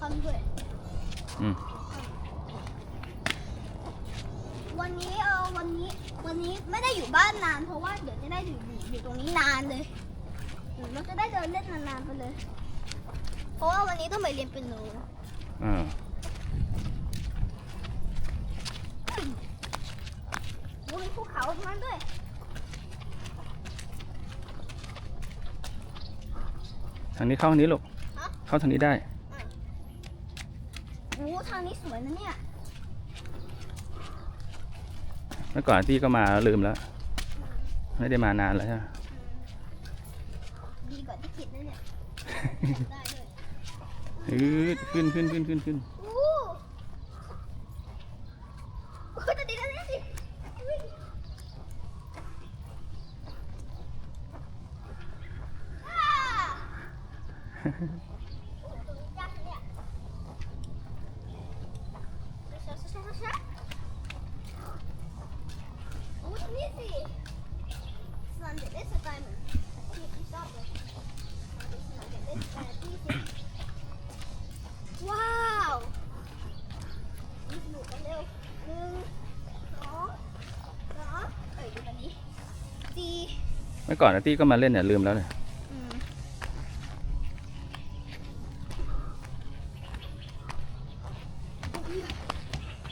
คำด้วย อืมวันนี้เออวันนี้ วันนี้ไม่ได้อยู่บ้านนาน เพราะว่าเดี๋ยวจะได้อยู่อยู่ตรงนี้นานเลยเราจะได้เดินเล่นนานๆไปเลย เพราะว่าวันนี้ต้องไปเรียนเป็นโนอ่าโอ้ยภูเขาตรงนั้นด้วยทางนี้เข้าทางนี้ลูกฮะเข้าทางนี้ได้ โอ้ทางนี้สวยนะเนี่ยเมื่อก่อนที่ก็มาลืมแล้ว ไม่ได้มานานแล้วใช่ไหมดีกว่าที่คิดนะเนี่ยได้เลยอืดขึ้นขึ้นขึ้นขึ้นขึ้นอู้โอ้ยแต่ดีนะเนี่ยสิ ว้าวรีบหนูกันเร็วหนึ่งสองสามเอ้ยดูกันนี้สี่เมื่อก่อนนะตี้ก็มาเล่นเนี่ยลืมแล้วเนี่ยอืม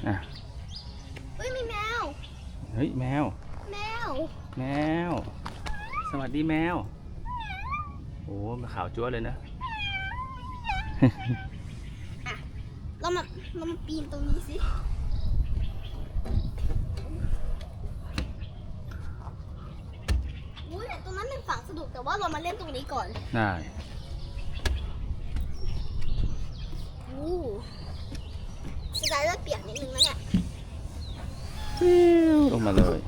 อะ เฮ้ยมีแมว เฮ้ยแมวแม ว แมว สวัสดีแมว โอ้มาขาวจั๊วเลยนะเรามาเรามาปีนตรงนี้สิ อุ้ยแต่ตรงนั้นเป็นฝั่งสนุกแต่ว่าเรามาเล่นตรงนี้ก่อน ได้อู้สไตล์เลือดเปียกนิดนึงแล้วเนี่ย ลงมาเลยอะลองไปดู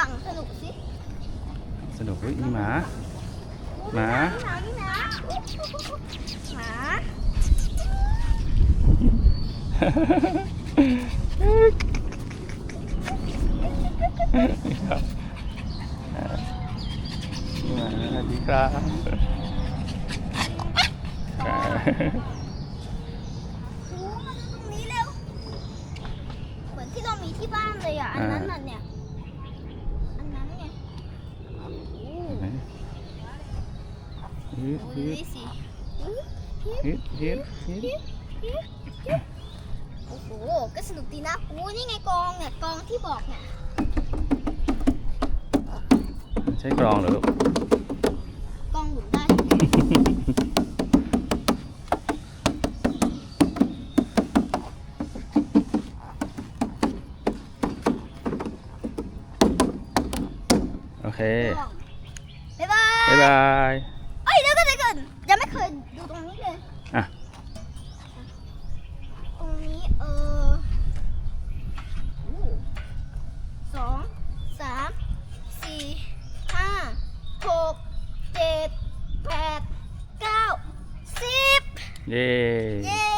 ฝั่งสนุกสิสนุกเฮ้ยมีหมา หมา หมานี่นะหมามีหมาสวัสดีครับโอ้มาดูตรงนี้เร็วเหมือนที่เรามีที่บ้านเลยอะ อันนั้นน่ะเนี่ย อันนั้นไงโอ้ ฮึดโหฮึดูดดิสิฮึดฮึดฮึดโอ้โห ก็สนุกดีนะโอ้นี่ไงกองเนี่ยกองที่บอกเนี่ย ใช้กรองเหรอลูกกองหมุนได้โอเคกองบ๊ายบาย บ๊ายบาย ยวก่อนยังไม่เคยดูตรงนี้เลยอะ ตรงนี้เอออู้สองสามสี่ห้าหกเจ็ดแปดเก้าสิบเย้ เย้